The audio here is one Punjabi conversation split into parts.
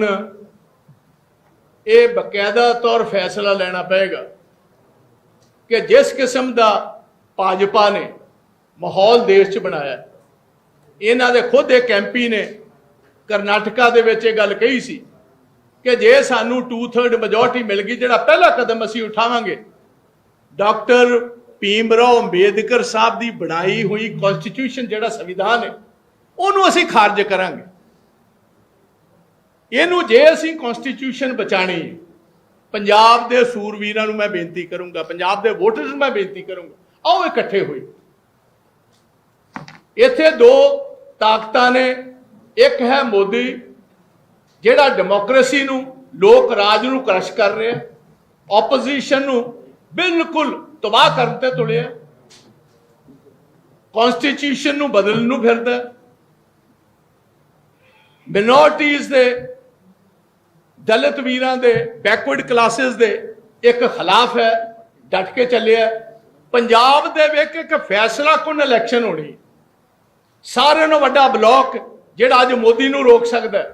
ਹੁਣ ਇਹ ਬਕਾਇਦਾ ਤੌਰ ਫੈਸਲਾ ਲੈਣਾ ਪਏਗਾ ਕਿ ਜਿਸ ਕਿਸਮ ਦਾ ਭਾਜਪਾ ਨੇ ਮਾਹੌਲ ਦੇਸ਼ 'ਚ ਬਣਾਇਆ, ਇਹਨਾਂ ਦੇ ਖੁਦ ਇੱਕ ਐਮਪੀ ਨੇ ਕਰਨਾਟਕਾ ਦੇ ਵਿੱਚ ਇਹ ਗੱਲ ਕਹੀ ਸੀ ਕਿ ਜੇ ਸਾਨੂੰ 2/3 ਮੈਜੋਰਟੀ ਮਿਲ ਗਈ, ਜਿਹੜਾ ਪਹਿਲਾ ਕਦਮ ਅਸੀਂ ਉਠਾਵਾਂਗੇ, ਡਾਕਟਰ ਭੀਮ ਰਾਓ ਅੰਬੇਦਕਰ ਸਾਹਿਬ ਦੀ ਬਣਾਈ ਹੋਈ ਕਨਸਟੀਟਿਊਸ਼ਨ ਜਿਹੜਾ ਸੰਵਿਧਾਨ ਹੈ, ਉਹਨੂੰ ਅਸੀਂ ਖਾਰਜ ਕਰਾਂਗੇ। ਇਹਨੂੰ ਜੇ ਅਸੀਂ ਕਨਸਟੀਟਿਊਸ਼ਨ ਬਚਾਣੀ, ਪੰਜਾਬ ਦੇ ਸੂਰਵੀਰਾਂ ਨੂੰ ਮੈਂ ਬੇਨਤੀ ਕਰੂੰਗਾ, ਪੰਜਾਬ ਦੇ ਵੋਟਰਸ ਨੂੰ ਮੈਂ ਬੇਨਤੀ ਕਰੂੰਗਾ, ਆਓ ਇਕੱਠੇ ਹੋਏ ਇੱਥੇ ਦੋ ਤਾਕਤਾਂ ਨੇ, ਇੱਕ ਹੈ ਮੋਦੀ, ਜਿਹੜਾ ਡੈਮੋਕ੍ਰੇਸੀ ਨੂੰ, ਲੋਕ ਰਾਜ ਨੂੰ ਕ੍ਰਸ਼ ਕਰ ਰਿਹਾ ਆਪੋਜੀਸ਼ਨ ਨੂੰ ਬਿਲਕੁਲ ਤਬਾਹ ਕਰਨ ਤੇ ਤੁਲਿਆ ਕਨਸਟੀਟਿਊਸ਼ਨ ਨੂੰ ਬਦਲਣ ਨੂੰ ਫਿਰਦਾ ਮਿਨੋਰਟੀਜ਼ ਦੇ ਦਲਿਤ ਵੀਰਾਂ ਦੇ ਬੈਕਵਰਡ ਕਲਾਸਿਸ ਦੇ ਇੱਕ ਖਿਲਾਫ ਹੈ, ਡਟ ਕੇ ਚੱਲਿਆ ਪੰਜਾਬ ਦੇ ਵਿੱਚ ਇੱਕ ਫੈਸਲਾ ਕੁਨ ਇਲੈਕਸ਼ਨ ਹੋਣੀ। ਸਾਰਿਆਂ ਨੂੰ ਵੱਡਾ ਬਲਾਕ ਜਿਹੜਾ ਅੱਜ ਮੋਦੀ ਨੂੰ ਰੋਕ ਸਕਦਾ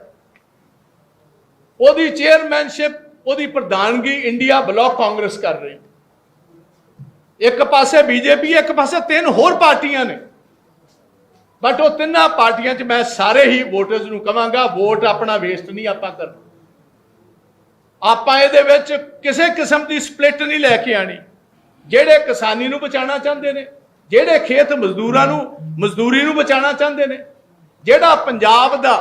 ਉਹਦੀ ਚੇਅਰਮੈਨਸ਼ਿਪ ਉਹਦੀ ਪ੍ਰਧਾਨਗੀ ਇੰਡੀਆ ਬਲਾਕ ਕਾਂਗਰਸ ਕਰ ਰਹੀ। ਇੱਕ ਪਾਸੇ ਬੀਜੇਪੀ, ਇੱਕ ਪਾਸੇ ਤਿੰਨ ਹੋਰ ਪਾਰਟੀਆਂ ਨੇ। ਬਟ ਉਹ ਤਿੰਨਾਂ ਪਾਰਟੀਆਂ 'ਚ ਮੈਂ ਸਾਰੇ ਹੀ ਵੋਟਰਸ ਨੂੰ ਕਹਾਂਗਾ ਵੋਟ ਆਪਣਾ ਵੇਸਟ ਨਹੀਂ ਆਪਾਂ ਕਰਨਾ। ਆਪਾਂ ਇਹਦੇ ਵਿੱਚ ਕਿਸੇ ਕਿਸਮ ਦੀ ਸਪਲਿਟ ਨਹੀਂ ਲੈ ਕੇ ਆਣੀ। ਜਿਹੜੇ ਕਿਸਾਨੀ ਨੂੰ ਬਚਾਉਣਾ ਚਾਹੁੰਦੇ ਨੇ, ਜਿਹੜੇ ਖੇਤ ਮਜ਼ਦੂਰਾਂ ਨੂੰ, ਮਜ਼ਦੂਰੀ ਨੂੰ ਬਚਾਉਣਾ ਚਾਹੁੰਦੇ ਨੇ, ਜਿਹੜਾ ਪੰਜਾਬ ਦਾ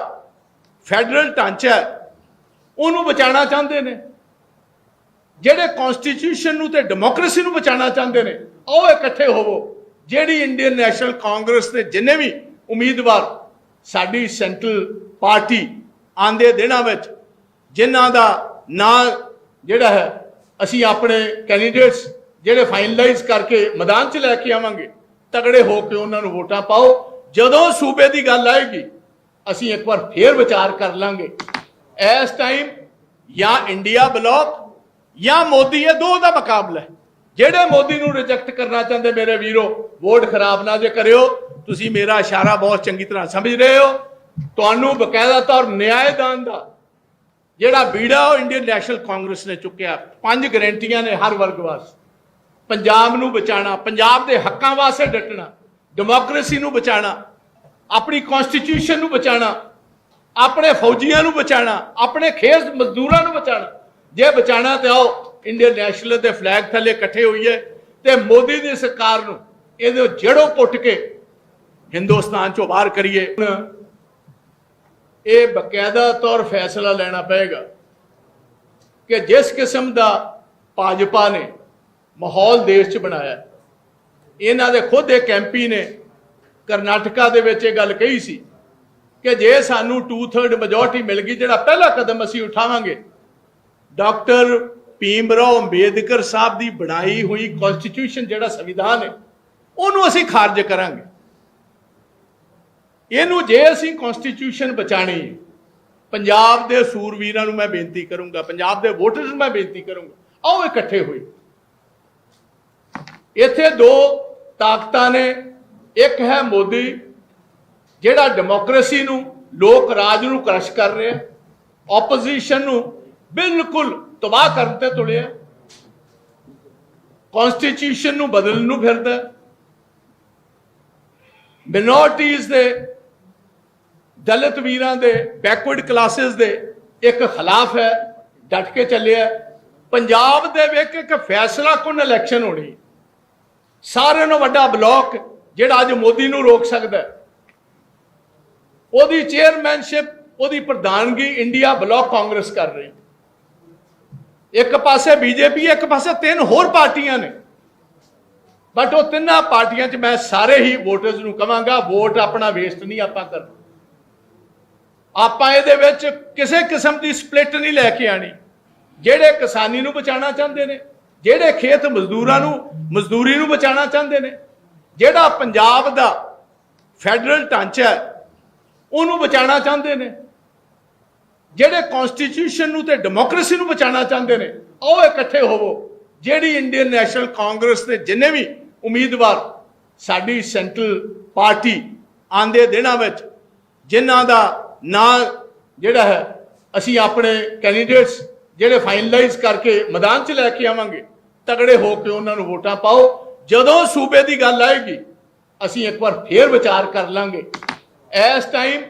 ਫੈਡਰਲ ਢਾਂਚਾ ਹੈ, ਉਹਨੂੰ ਬਚਾਉਣਾ ਚਾਹੁੰਦੇ ਨੇ। ਜਿਹੜੇ ਕਨਸਟੀਟਿਊਸ਼ਨ ਨੂੰ ਤੇ ਡੈਮੋਕ੍ਰੇਸੀ ਨੂੰ ਬਚਾਉਣਾ ਚਾਹੁੰਦੇ ਨੇ, ਉਹ ਇਕੱਠੇ ਹੋਵੋ। ਜਿਹੜੀ ਇੰਡੀਅਨ ਨੈਸ਼ਨਲ ਕਾਂਗਰਸ ਦੇ ਜਿੰਨੇ ਵੀ ਉਮੀਦਵਾਰ ਸਾਡੀ ਸੈਂਟਰਲ ਪਾਰਟੀ ਆਂਦੇ ਦਿਨਾਂ ਵਿੱਚ, ਜਿਨ੍ਹਾਂ ਦਾ ਨਾਂ ਜਿਹੜਾ ਹੈ, ਅਸੀਂ ਆਪਣੇ ਕੈਂਡੀਡੇਟਸ ਜਿਹੜੇ ਫਾਈਨਲਾਈਜ਼ ਕਰਕੇ ਮੈਦਾਨ 'ਚ ਲੈ ਕੇ ਆਵਾਂਗੇ, ਤਗੜੇ ਹੋ ਕੇ ਉਹਨਾਂ ਨੂੰ ਵੋਟਾਂ ਪਾਓ। ਜਦੋਂ ਸੂਬੇ ਦੀ ਗੱਲ ਆਏਗੀ, ਅਸੀਂ ਇੱਕ ਵਾਰ ਫੇਰ ਵਿਚਾਰ ਕਰ ਲਾਂਗੇ। ਇਸ ਟਾਈਮ ਜਾਂ ਇੰਡੀਆ ਬਲਾਕ ਜਾਂ ਮੋਦੀ, ਇਹ ਦੋ ਦਾ ਮੁਕਾਬਲਾ ਹੈ। ਜਿਹੜੇ ਮੋਦੀ ਨੂੰ ਰਿਜੈਕਟ ਕਰਨਾ ਚਾਹੁੰਦੇ, ਮੇਰੇ ਵੀਰੋ, ਵੋਟ ਖਰਾਬ ਨਾ ਜੇ ਕਰਿਓ, ਤੁਸੀਂ ਮੇਰਾ ਇਸ਼ਾਰਾ ਬਹੁਤ ਚੰਗੀ ਤਰ੍ਹਾਂ ਸਮਝ ਰਹੇ ਹੋ। ਤੁਹਾਨੂੰ ਬਕਾਇਦਾ ਤੌਰ ਨਿਆਂਦਾਨ ਦਾ ਜਿਹੜਾ ਬੀੜਾ ਉਹ ਇੰਡੀਅਨ ਨੈਸ਼ਨਲ ਕਾਂਗਰਸ ਨੇ ਚੁੱਕਿਆ, ਪੰਜ ਗਰੰਟੀਆਂ ਨੇ ਹਰ ਵਰਗ ਵਾਸਤੇ। ਪੰਜਾਬ ਨੂੰ ਬਚਾਣਾ ਪੰਜਾਬ ਦੇ ਹੱਕਾਂ ਵਾਸਤੇ ਡਟਣਾ ਡੈਮੋਕ੍ਰੇਸੀ ਨੂੰ ਬਚਾਣਾ ਆਪਣੀ ਕਨਸਟੀਟਿਊਸ਼ਨ ਨੂੰ ਬਚਾਣਾ ਆਪਣੇ ਫੌਜੀਆਂ ਨੂੰ ਬਚਾਣਾ ਆਪਣੇ ਖੇਸ ਮਜ਼ਦੂਰਾਂ ਨੂੰ ਬਚਾਣਾ ਜੇ ਬਚਾਣਾ ਤੇ ਆਓ ਇੰਡੀਅਨ ਨੈਸ਼ਨਲ ਦੇ ਫਲੈਗ ਥੱਲੇ ਇਕੱਠੇ ਹੋਈਏ ਤੇ ਮੋਦੀ ਦੀ ਸਰਕਾਰ ਨੂੰ ਇਹਦੇ ਜੜੋਂ ਪੁੱਟ ਕੇ ਹਿੰਦੁਸਤਾਨ ਚੋਂ ਬਾਹਰ ਕਰੀਏ। ਇਹ ਬਕਾਇਦਾ ਤੌਰ ਫੈਸਲਾ ਲੈਣਾ ਪਏਗਾ ਕਿ ਜਿਸ ਕਿਸਮ ਦਾ ਭਾਜਪਾ ਨੇ ਮਾਹੌਲ ਦੇਸ਼ 'ਚ ਬਣਾਇਆ ਇਹਨਾਂ ਦੇ ਖੁਦ ਇੱਕ ਐਮਪੀ ਨੇ ਕਰਨਾਟਕਾ ਦੇ ਵਿੱਚ ਇਹ ਗੱਲ ਕਹੀ ਸੀ ਕਿ ਜੇ ਸਾਨੂੰ 2/3 ਮੈਜੋਰਟੀ ਮਿਲ ਗਈ, ਜਿਹੜਾ ਪਹਿਲਾ ਕਦਮ ਅਸੀਂ ਉਠਾਵਾਂਗੇ, ਡਾਕਟਰ ਭੀਮਰਾਓ ਅੰਬੇਦਕਰ ਸਾਹਿਬ ਦੀ ਬਣਾਈ ਹੋਈ ਕਨਸਟੀਟਿਊਸ਼ਨ ਜਿਹੜਾ ਸੰਵਿਧਾਨ ਹੈ, ਉਹਨੂੰ ਅਸੀਂ ਖਾਰਜ ਕਰਾਂਗੇ। ਇਹਨੂੰ ਜੇ ਅਸੀਂ ਕਨਸਟੀਟਿਊਸ਼ਨ ਬਚਾਣੀ, ਪੰਜਾਬ ਦੇ ਸੂਰਵੀਰਾਂ ਨੂੰ ਮੈਂ ਬੇਨਤੀ ਕਰੂੰਗਾ, ਪੰਜਾਬ ਦੇ ਵੋਟਰਸ ਨੂੰ ਮੈਂ ਬੇਨਤੀ ਕਰੂੰਗਾ, ਆਓ ਇਕੱਠੇ ਹੋਏ ਇੱਥੇ ਦੋ ਤਾਕਤਾਂ ਨੇ, ਇੱਕ ਹੈ ਮੋਦੀ, ਜਿਹੜਾ ਡੈਮੋਕ੍ਰੇਸੀ ਨੂੰ, ਲੋਕ ਰਾਜ ਨੂੰ ਕ੍ਰਸ਼ ਕਰ ਰਿਹਾ ਆਪੋਜੀਸ਼ਨ ਨੂੰ ਬਿਲਕੁਲ ਤਬਾਹ ਕਰਨ ਤੇ ਤੁਲਿਆ ਕਨਸਟੀਟਿਊਸ਼ਨ ਨੂੰ ਬਦਲਣ ਨੂੰ ਫਿਰਦਾ ਮਿਨੋਰਟੀਜ਼ ਦੇ ਦਲਿਤ ਵੀਰਾਂ ਦੇ ਬੈਕਵਰਡ ਕਲਾਸਿਸ ਦੇ ਇੱਕ ਖਿਲਾਫ ਹੈ, ਡਟ ਕੇ ਚੱਲਿਆ ਪੰਜਾਬ ਦੇ ਵਿੱਚ ਇੱਕ ਫੈਸਲਾ ਕੁਨ ਇਲੈਕਸ਼ਨ ਹੋਣੀ। ਸਾਰਿਆਂ ਨੂੰ ਵੱਡਾ ਬਲਾਕ ਜਿਹੜਾ ਅੱਜ ਮੋਦੀ ਨੂੰ ਰੋਕ ਸਕਦਾ ਉਹਦੀ ਚੇਅਰਮੈਨਸ਼ਿਪ ਉਹਦੀ ਪ੍ਰਧਾਨਗੀ ਇੰਡੀਆ ਬਲਾਕ ਕਾਂਗਰਸ ਕਰ ਰਹੀ ਇੱਕ ਪਾਸੇ ਬੀਜੇਪੀ ਇੱਕ ਪਾਸੇ ਤਿੰਨ ਹੋਰ ਪਾਰਟੀਆਂ ਨੇ। ਬਟ ਉਹ ਤਿੰਨਾਂ ਪਾਰਟੀਆਂ 'ਚ ਮੈਂ ਸਾਰੇ ਹੀ ਵੋਟਰਸ ਨੂੰ ਕਹਾਂਗਾ ਵੋਟ ਆਪਣਾ ਵੇਸਟ ਨਹੀਂ ਆਪਾਂ ਕਰਨਾ। ਆਪਾਂ ਇਹਦੇ ਵਿੱਚ ਕਿਸੇ ਕਿਸਮ ਦੀ ਸਪਲਿਟ ਨਹੀਂ ਲੈ ਕੇ ਆਣੀ। ਜਿਹੜੇ ਕਿਸਾਨੀ ਨੂੰ ਬਚਾਉਣਾ ਚਾਹੁੰਦੇ ਨੇ, ਜਿਹੜੇ ਖੇਤ ਮਜ਼ਦੂਰਾਂ ਨੂੰ, ਮਜ਼ਦੂਰੀ ਨੂੰ ਬਚਾਉਣਾ ਚਾਹੁੰਦੇ ਨੇ, ਜਿਹੜਾ ਪੰਜਾਬ ਦਾ ਫੈਡਰਲ ਢਾਂਚਾ ਹੈ, ਉਹਨੂੰ ਬਚਾਉਣਾ ਚਾਹੁੰਦੇ ਨੇ। ਜਿਹੜੇ ਕਨਸਟੀਟਿਊਸ਼ਨ ਨੂੰ ਤੇ ਡੈਮੋਕ੍ਰੇਸੀ ਨੂੰ ਬਚਾਉਣਾ ਚਾਹੁੰਦੇ ਨੇ, ਉਹ ਇਕੱਠੇ ਹੋਵੋ। ਜਿਹੜੀ ਇੰਡੀਅਨ ਨੈਸ਼ਨਲ ਕਾਂਗਰਸ ਦੇ ਜਿੰਨੇ ਵੀ ਉਮੀਦਵਾਰ ਸਾਡੀ ਸੈਂਟਰਲ ਪਾਰਟੀ ਆਂਦੇ ਦਿਨਾਂ ਵਿੱਚ, ਜਿਨ੍ਹਾਂ ਦਾ ਨਾਂ ਜਿਹੜਾ ਹੈ, ਅਸੀਂ ਆਪਣੇ ਕੈਂਡੀਡੇਟਸ ਜਿਹੜੇ ਫਾਈਨਲਾਈਜ਼ ਕਰਕੇ ਮੈਦਾਨ 'ਚ ਲੈ ਕੇ ਆਵਾਂਗੇ, ਤਗੜੇ ਹੋ ਕੇ ਉਹਨਾਂ ਨੂੰ ਵੋਟਾਂ ਪਾਓ। ਜਦੋਂ ਸੂਬੇ ਦੀ ਗੱਲ ਆਏਗੀ, ਅਸੀਂ ਇੱਕ ਵਾਰ ਫੇਰ ਵਿਚਾਰ ਕਰ ਲਾਂਗੇ। ਇਸ ਟਾਈਮ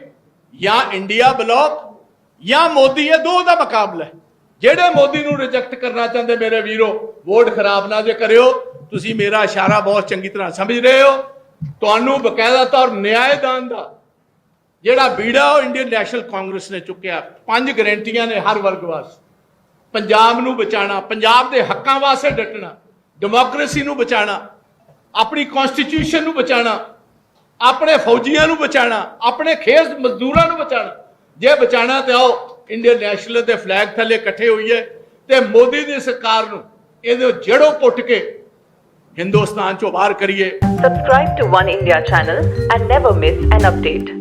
ਜਾਂ ਇੰਡੀਆ ਬਲੌਕ ਜਾਂ ਮੋਦੀ ਇਹ ਦੋ ਦਾ ਮੁਕਾਬਲਾ ਹੈ। ਜਿਹੜੇ ਮੋਦੀ ਨੂੰ ਰਿਜੈਕਟ ਕਰਨਾ ਚਾਹੁੰਦੇ, ਮੇਰੇ ਵੀਰੋ, ਵੋਟ ਖਰਾਬ ਨਾ ਜੇ ਕਰਿਓ, ਤੁਸੀਂ ਮੇਰਾ ਇਸ਼ਾਰਾ ਬਹੁਤ ਚੰਗੀ ਤਰ੍ਹਾਂ ਸਮਝ ਰਹੇ ਹੋ। ਤੁਹਾਨੂੰ ਬਕਾਇਦਾ ਤੌਰ ਨਿਆਂਦਾਨ ਦਾ ਜਿਹੜਾ ਬੀੜਾ ਉਹ ਇੰਡੀਅਨ ਨੈਸ਼ਨਲ ਕਾਂਗਰਸ ਨੇ ਚੁੱਕਿਆ, ਪੰਜ ਗਰੰਟੀਆਂ ਨੇ ਹਰ ਵਰਗ ਵਾਸਤੇ। ਪੰਜਾਬ ਨੂੰ ਬਚਾਣਾ ਪੰਜਾਬ ਦੇ ਹੱਕਾਂ ਵਾਸਤੇ ਡਟਣਾ ਡੈਮੋਕ੍ਰੇਸੀ ਨੂੰ ਬਚਾਣਾ ਆਪਣੀ ਕਨਸਟੀਟਿਊਸ਼ਨ ਨੂੰ ਬਚਾਣਾ ਆਪਣੇ ਫੌਜੀਆਂ ਨੂੰ ਬਚਾਣਾ ਆਪਣੇ ਖੇਸ ਮਜ਼ਦੂਰਾਂ ਨੂੰ ਬਚਾਣਾ ਜੇ ਬਚਾਣਾ ਤੇ ਆਓ ਇੰਡੀਅਨ ਨੈਸ਼ਨਲ ਦੇ ਫਲੈਗ ਥੱਲੇ ਇਕੱਠੇ ਹੋਈਏ ਤੇ ਮੋਦੀ ਦੀ ਸਰਕਾਰ ਨੂੰ ਇਹਦੇ ਜੜੋਂ ਪੁੱਟ ਕੇ ਹਿੰਦੁਸਤਾਨ ਚੋਂ ਬਾਹਰ ਕਰੀਏ। Subscribe to One India channel and never miss an update.